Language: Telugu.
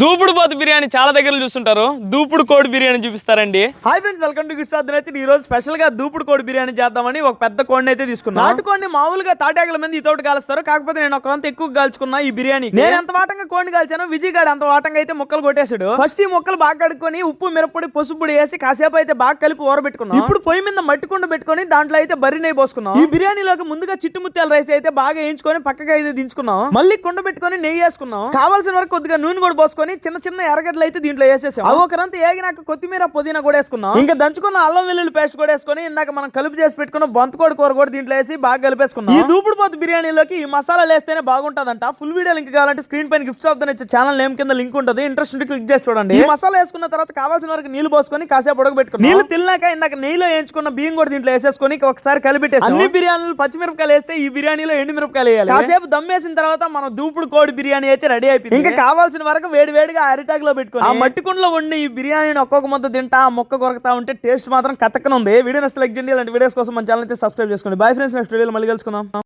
దూపుడు పోతు బిర్యానీ చాలా దగ్గర చూస్తుంటారు. దూపుడు కోడి బిర్యానీ చూపిస్తారండి. హాయ్ ఫ్రెండ్స్ వెల్కమ్ టు గిట్స్ అయితే ఈ రోజు స్పెషల్గా దూపుడు కోడి బిర్యానీ చేద్దామని ఒక పెద్ద కోడిని అయితే తీసుకున్నా. నాటుకోడిని మామూలుగా తాటాకుల మంది ఇతోటి కాలుస్తారు. కాకపోతే నేను ఒకరంత ఎక్కువ కాల్చుకున్నా ఈ బిర్యానీ. నేను ఎంత వాటంగా కోడిని కాల్చాను విజయ్ గాడు అంత వాటంగా అయితే ముక్కలు కొట్టేశాడు. ఫస్ట్ ఈ ముక్కలు బాగా కడుక్కొని ఉప్పు మిరప్పొడి పసుపు పొడి వేసి కాసేపు అయితే బాగా కలిపి ఊరబెట్టుకున్నాం. ఇప్పుడు పొయ్యి మీద మట్టి కుండ పెట్టుకొని దాంట్లో అయితే బర్రి నెయ్యి పోసుకున్నాం. ఈ బిర్యానీలోకి ముందుగా చిట్టుముత్యాల రైస్ అయితే బాగా వేయించుకొని పక్కగా అయితే దించుకున్నాం. మళ్ళీ కుండ పెట్టుకొని నెయ్యి వేసుకున్నాం. కావాల్సిన వరకు కొద్దిగా నూనె కూడా పోసుకొని చిన్న చిన్న ఎర్రగడ్డలు అయితే దీంట్లో వేసేసాం. అవి ఒకరంతా ఏగినాక కొత్తిమీర పుదీనా కూడా వేసుకున్నాం. ఇంకా దంచుకున్న అల్లం వెల్లుల్లి పేస్ట్ కూడా వేసుకొని ఇందాక మనం కలుపు చేసి పెట్టుకున్న బొంతకోడి కూర కూడా దీంట్లో వేసి బాగా కలిపేసుకున్నాం. ఈ దూపుడు పోతు బిర్యానీలోకి ఈ మసాలాలు వేస్తేనే బాగుంటదంట. ఫుల్ వీడియో లింక్ కావాలంటే స్క్రీన్ పైన gifts of the channel name కింద లింక్ ఉంటుంది. ఇంట్రెస్ట్ ఉంటే క్లిక్ చేసి చూడండి. ఈ మసాలా వేసుకున్న తర్వాత కావాల్సిన వరకు నీళ్ళు పోసుకొని కాసేపు ఉడకబెట్టుకుని నీళ్ళు తిన్నాక ఇందాక నెయ్యిలో వేయించుకున్న బియ్యం కూడా దీంట్లో వేసేసుకొని ఒకసారి కలిపెట్టేసి. అన్ని బిర్యానీలు పచ్చిమిరపకాయలు వేస్తే ఈ బిర్యానీలో ఎండు మిరపకాయలు వేయాలి. కాసేపు దమ్ వేసిన తర్వాత మనం దూపుడు కోడి బిర్యానీ అయితే రెడీ అయిపోయింది. ఇంకా కావాల్సిన వరకు వేడి వేడిగా అరిటాక్లో పెట్టుకుని ఆ మట్టి కుండలో వండి ఈ బిర్యానీని ఒక్కొక్క మొత్తం తింటా ఆ మొక్క కొరకతా ఉంటే టేస్ట్ మాత్రం కతక్కన ఉంది వీడియో నచ్చ లైక్ చేయండి ఇలాంటి వీడియోస్ కోసం మన ఛానల్ అయితే సబ్స్క్రైబ్ చేసుకోండి. బై ఫ్రెండ్స్ నెక్స్ట్ వీడియోలో మళ్ళీ కలుసుకుందాం.